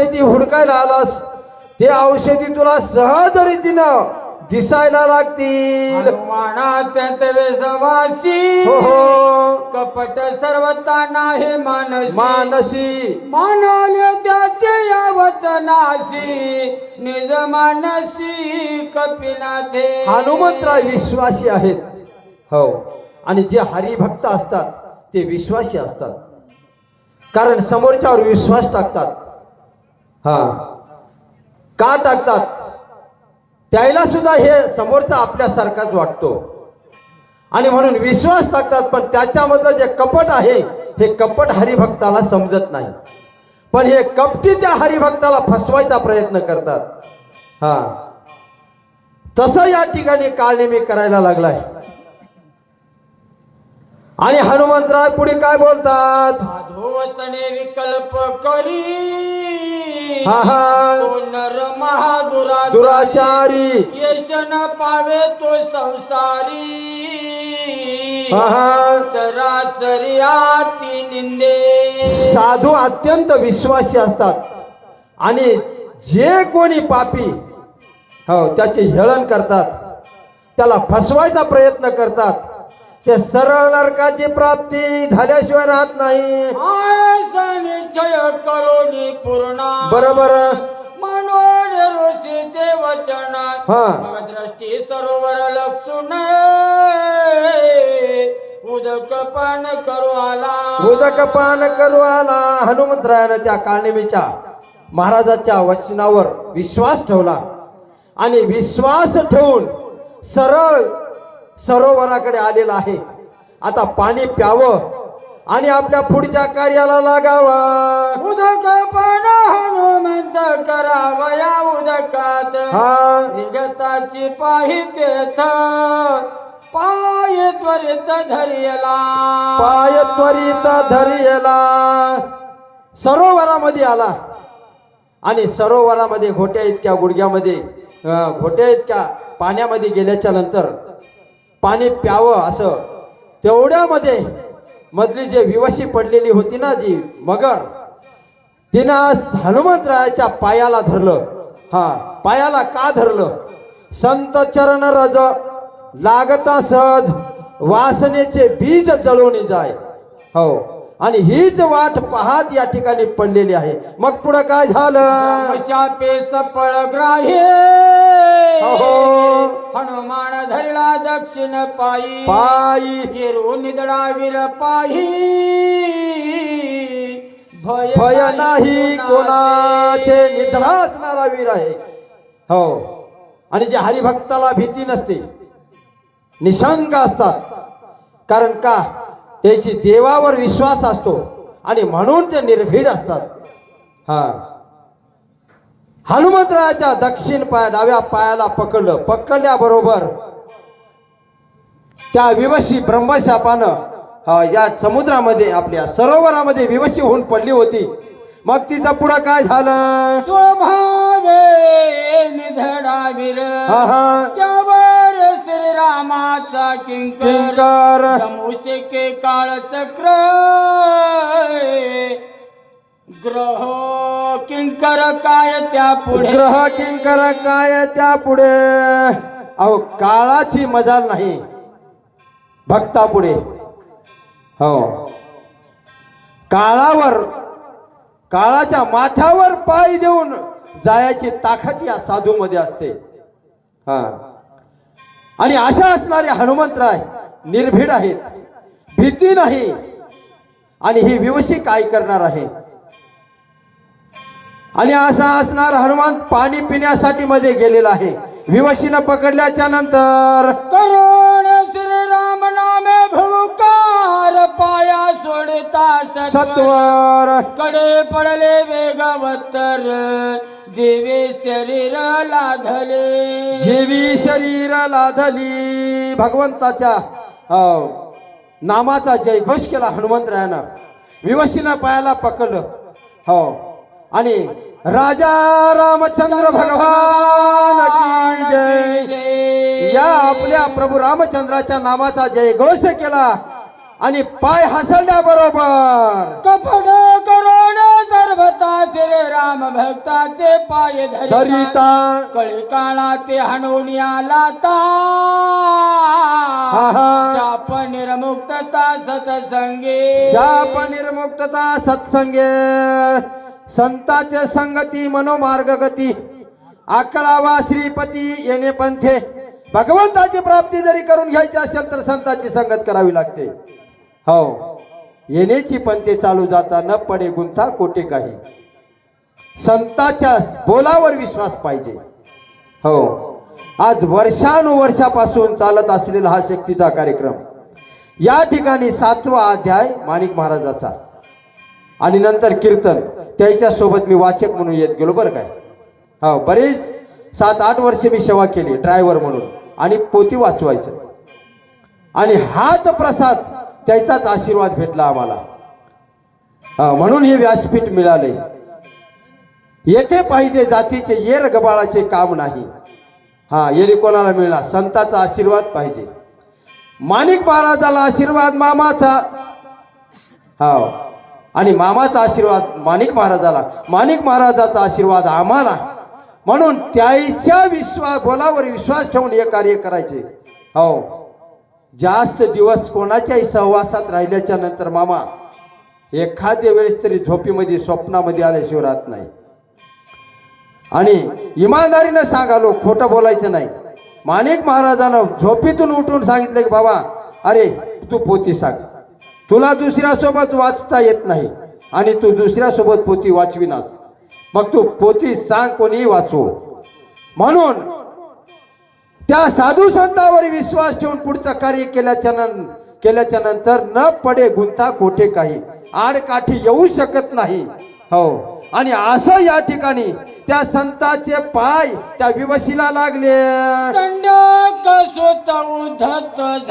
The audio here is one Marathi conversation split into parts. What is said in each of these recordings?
औषधी हुडकायला आलास ते औषधी तुला सहज रीतीनं दिसायला लागतील. हो हो. कपट सर्वता नाही मानसी. मानसी. मानाले त्याचे या वचनाशी निज मानसी कपिनाथे. हनुमंतराय विश्वासी आहेत. हो. आणि जे हरिभक्त असतात ते विश्वासी असतात. कारण समोरच्यावर विश्वास टाकतात. हा. का टाकतात? त्याला सुद्धा हे समोरचा आपल्यासारखाच वाटतो. आणि म्हणून विश्वास टाकतात पण त्याच्यामधलं जे कपट आहे हे कपट हरिभक्ताला समजत नाही. पण हे कपटी त्या हरिभक्ताला फसवायचा प्रयत्न करतात. हा. तसं या ठिकाणी काळनेमी करायला लागलाय. आणि हनुमंतराय पुढे काय बोलतात? साधू वचने विकल्प करी. हा हा. तो नर महादुरा दुराचारी. यश न पावे तो संसारी. हा हा. आती निंदे. साधू अत्यंत विश्वासी असतात. आणि जे कोणी पापी हो त्याचे हेळण करतात. त्याला फसवायचा प्रयत्न करतात. ते सरळ नरकाची प्राप्ती झाल्याशिवाय राहत नाही. आयसा निश्चय करोनी पूर्ण. बरोबर. मनोन ऋषीचे वचन. हा. दृष्टी सरोवर लक्षुन उदक पान करू आला. उदक पान करू आला. हनुमंतरायानं त्या काळनिमीच्या महाराजाच्या वचनावर विश्वास ठेवला. आणि विश्वास ठेवून सरळ सरोवराकडे आलेला आहे. आता पाणी प्यावं आणि आपल्या पुढच्या कार्याला लागावा. उदक पान हनुमंत करावया उदकात हा. विगताची पाहितेथ पाय त्वरित धरियला. पाय त्वरित धरियला. सरोवरामध्ये आला. आणि सरोवरामध्ये घोट्या इतक्या गुडघ्यामध्ये घोट्या इतक्या पाण्यामध्ये गेल्याच्यानंतर पाणी प्यावं असं. तेवढ्यामध्ये मधली जे विवशी पडलेली होती ना जी मगर तिनं हनुमंतरायाच्या पायाला धरलं. हा पायाला का धरलं? संत चरण रज लागता सहज वासनेचे बीज जळवणी जाय. हो आणि हीच वाट पाहत या ठिकाणी पडलेली आहे. मग पुढं काय झालं? हनुमान धरला दक्षिण पायी. पायी. येरू निदळा वीर पाही भय भय नाही कोणाचे. निधडा असणारा वीर आहे. हो. आणि जे हरिभक्ताला भीती नसते निशंक असतात. कारण का? त्याची देवावर विश्वास असतो आणि म्हणून ते निर्भीड असतात. हा. हनुमंतरायाच्या दक्षिण पाया डाव्या पायाला पकडलं. पकडल्याबरोबर त्या विवशी ब्रह्मशापानं या समुद्रामध्ये आपल्या सरोवरामध्ये विवशी होऊन पडली होती. मग तिचं पुढं काय झालं? वीर हा हा. श्रीरामाचा किंकर. काळ चक्र ग्रह किंकर काय त्या पुढे? ग्रह किंकर काय त्या पुढे? अहो काळाची मजाल नाही. भक्ता पुढे हो. काळावर काळाच्या माथ्यावर पाय देऊन जायची ताकद या साधू मध्ये असते. हा. आणि अशा असणारे हनुमंतराय निर्भीड आहेत भीती नाही. आणि ही विवशी काय करणार आहे? आणि असा असणार हनुमान पाणी पिण्यासाठी मध्ये गेलेला आहे. विवशीनं पकडल्याच्या नंतर करुण श्रीराम नामे भूकार पाया सोडता सत्वर. कडे पडले वेगवत्तर. देवे शरीर लाधले जीवी शरीर लाधली भगवंताच्या नामाचा जयघोष केला हनुमंतरायानं. विवशीनं पायाला पकडलं. हो. आणि राजा रामचंद्र भगवान की जय. या आपल्या प्रभू रामचंद्राच्या नामाचा जयघोष केला आणि पाय हसल्याबरोबर कपड करोण जर गर्भता श्री राम भक्ताचे पाय धरिता. कळी काळा ते हाणून आला ता. शाप निर्मुक्तता सतसंगे. शाप निर्मुक्तता सत्संगे. संताचे संगती मनोमार्ग गती आकळावा श्रीपती येणे पंथे. भगवंताची प्राप्ती जरी करून घ्यायची असेल तर संताची संगत करावी लागते. हो. येण्याची पंथे चालू जाता न पडे गुंथा कोटे काही. संताच्या बोलावर विश्वास पाहिजे. हो. आज वर्षानुवर्षापासून चालत असलेला हा शक्तीचा कार्यक्रम. या ठिकाणी सातवा अध्याय माणिक महाराजाचा. आणि नंतर कीर्तन. त्याच्यासोबत मी वाचक म्हणून येत गेलो बरं काय हो बरेच सात आठ वर्षे मी सेवा केली ड्रायव्हर म्हणून. आणि पोती वाचवायचं. आणि हाच प्रसाद त्याचाच आशीर्वाद भेटला आम्हाला. म्हणून हे व्यासपीठ मिळाले. येथे पाहिजे जातीचे येर गबाळाचे काम नाही. हा येरी कोणाला मिळणार? संताचा आशीर्वाद पाहिजे. माणिक महाराजाला आशीर्वाद मामाचा. हा. आणि मामाचा आशीर्वाद माणिक महाराजाला. माणिक महाराजाचा आशीर्वाद आम्हाला. म्हणून त्याच्या विश्वास बोलावर विश्वास ठेवून हे कार्य करायचे. हो. जास्त दिवस कोणाच्याही सहवासात राहिल्याच्या नंतर मामा एखाद्या वेळेस तरी झोपीमध्ये स्वप्नामध्ये आल्याशिवाय राहत नाही. आणि इमानदारीनं सांगालो खोटं बोलायचं नाही. माणिक महाराजानं झोपीतून उठून सांगितलं की बाबा अरे तू पोती सांग. तुला दुसऱ्यासोबत वाचता येत नाही आणि तू दुसऱ्यासोबत पोती वाचविनास. मग तू पोती सांग कोणीही वाचवो म्हणून त्या साधू संतावर विश्वास ठेवून पुढचं कार्य केल्याच्या केल्याच्यानंतर न पडे गुंता कोठे काही. आडकाठी येऊ शकत नाही. हो. आणि असं या ठिकाणी त्या संताचे पाय त्या विवशीला लागले.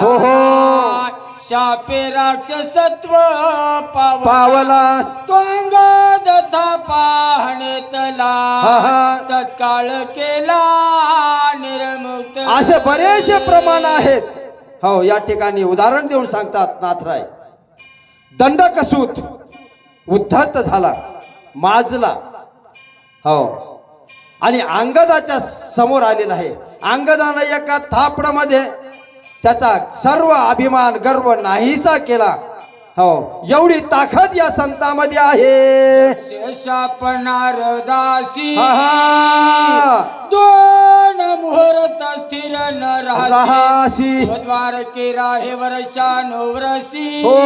हो, हो. शापे राक्षसत्व पाव पावला. त्वंगद पाहणेतला हा, हा. तत्काळ केला निर्मुक्त. असे बरेचसे प्रमाण आहेत. हो या ठिकाणी उदाहरण देऊन सांगतात नाथराय. दंडकसूत उद्धत झाला माजला. हो. आणि अंगदाच्या समोर आलेला आहे. अंगदानं एका थापडामध्ये त्याचा सर्व अभिमान गर्व नाहीसा केला. हो एवढी ताकद या संतामध्ये आहे. शेषापणार दासी हा. दोन मुहूर्त स्थिर न राहसी रहासी. द्वार के राहे वर्षानो वर्षी हो.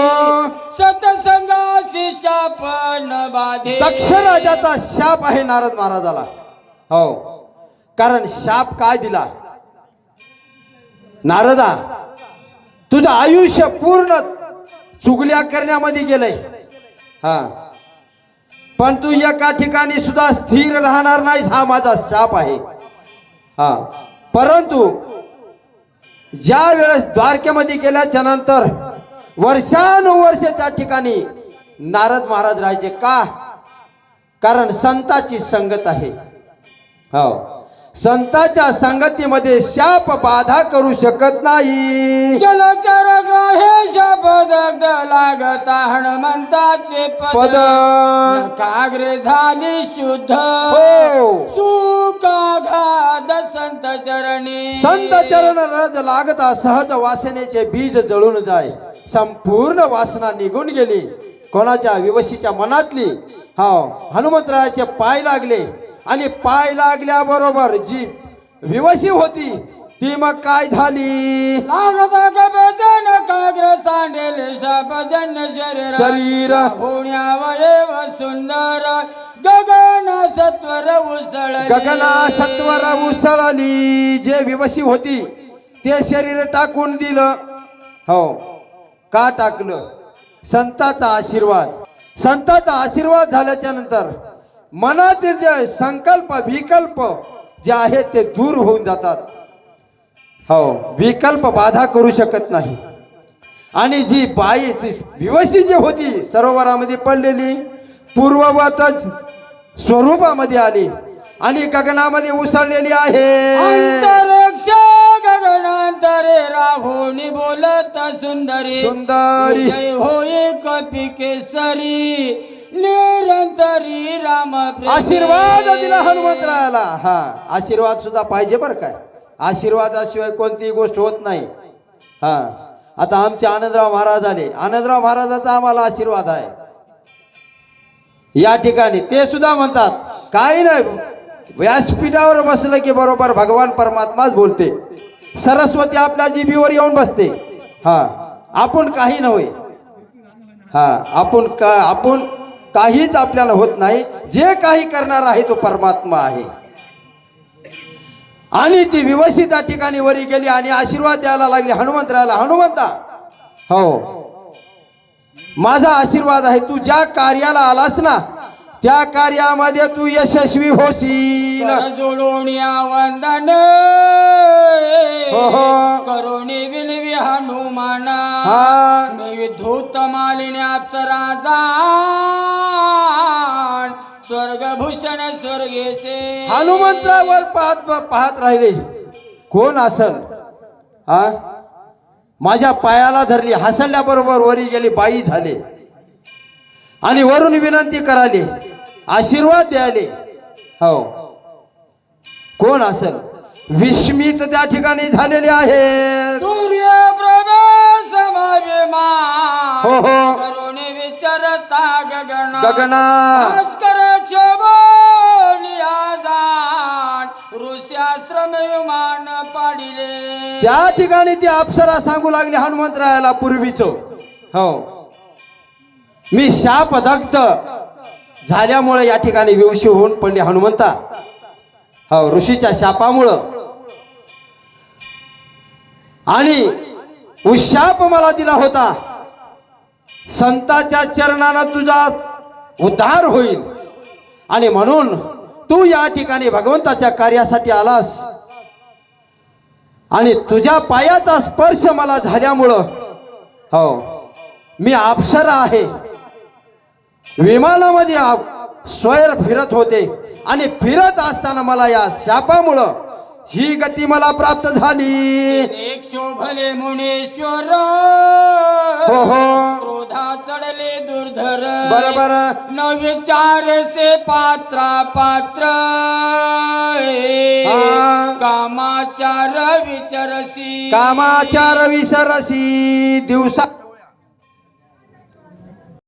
सतसंगासी शाप न बाधे. दक्ष राजाचा शाप आहे नारद महाराजाला. हो. कारण शाप काय दिला? नारदा तुझं आयुष्य पूर्ण चुगल्या करण्यामध्ये गेलंय. हा. पण तू एका ठिकाणी सुद्धा स्थिर राहणार नाहीस हा माझा शाप आहे. हा. परंतु ज्या वेळेस द्वारकेमध्ये गेल्याच्यानंतर वर्षानुवर्ष त्या ठिकाणी नारद महाराज राहायचे का? कारण संताची संगत आहे. हो. संताच्या संगतीमध्ये शाप बाधा करू शकत नाही. जलचर ग्राहे शाप दग्ध लागता हनुमंताचे पद. पद. काग्रे झाली शुद्ध. हो. सुखाघात संत चरणी. संत चरण रज लागता सहज वासनेचे बीज जळून जाय. संपूर्ण वासना निघून गेली. कोणाच्या विवशीच्या मनातली? हो हनुमंतरायाचे पाय लागले. आणि पाय लागल्याबरोबर जी विवशी होती ती मग काय झाली? शरीर. शरीर होण्यावयव सुंदर. गगन सत्वर उसळ गगना सत्वर उसळली. जे विवशी होती ते शरीर टाकून दिलं. हो का टाकलं? संताचा आशीर्वाद. संताचा आशीर्वाद झाल्याच्यानंतर मनातील जे संकल्प विकल्प जे आहेत ते दूर होऊन जातात. हो विकल्प बाधा करू शकत नाही. आणि जी बाई ती विवशी जी होती सरोवरामध्ये पडलेली पूर्ववतच स्वरूपामध्ये आली आणि गगनामध्ये उसळलेली आहे. गगनांतरे राहुणी बोलत सुंदरी सुंदरी. होय कपी केसरी निरंतरी राम आशीर्वाद दिला हनुमंतरायाला. हा आशीर्वाद सुद्धा पाहिजे बरं काय आशीर्वादाशिवाय कोणतीही गोष्ट होत नाही. हा आता आमचे आनंदराव महाराज आले. आनंदराव महाराजाचा आम्हाला आशीर्वाद आहे. या ठिकाणी ते सुद्धा म्हणतात काही नाही व्यासपीठावर बसलं की बरोबर भगवान परमात्माच बोलते. सरस्वती आपल्या जीबीवर येऊन बसते. हा आपण काही नव्हे. हा आपण का आपण काहीच आपल्याला होत नाही. जे काही करणार आहे तो परमात्मा आहे. आणि ती विवशी त्या ठिकाणी वरी गेली आणि आशीर्वाद द्यायला लागली. हनुमंतराला हनुमंता! हो. माझा आशीर्वाद आहे. तू ज्या कार्याला आलास ना त्या कार्यामध्ये तू यशस्वी होशील. कर जोडून या वंदन. हो, हो. करुणी विलवी हनुमान. मी धूत मालिनी अप्सराजा स्वर्गभूषण स्वर्गेचे हनुमंतावर पाहत पाहत राहिले. कोण असल? हा? माझ्या पायाला धरली हसल्याबरोबर वरी गेली बाई झाले. आणि वरून विनंती कराले. आशीर्वाद द्याले हो. कोण असल? विस्मित त्या ठिकाणी झालेले समाविमा हो, हो. विचारता गगन त्या ठिकाणी ती अप्सरा सांगू लागली हनुमंतरायाला पूर्वीच. हो. मी शापदग्ध झाल्यामुळे या ठिकाणी विवशी होऊन पडले हनुमंता हो ऋषीच्या शापामुळं. आणि उशाप मला दिला होता. संताच्या चरणानं तुझा उद्धार होईल. आणि म्हणून तू या ठिकाणी भगवंताच्या कार्यासाठी आलास. आणि तुझ्या पायाचा स्पर्श मला झाल्यामुळं हो मी अप्सरा आहे. विमानामध्ये आप- स्वैर फिरत होते. आणि फिरत असताना मला या शापामुळं ही गती मला प्राप्त झाली. एक शोभले मुनीश्वर. हो हो. क्रोधा चढले दुर्धर. बरोबर न विचारसे पात्रा पात्र. कामाचार विचारसी. कामाचार विसरसी दिवसा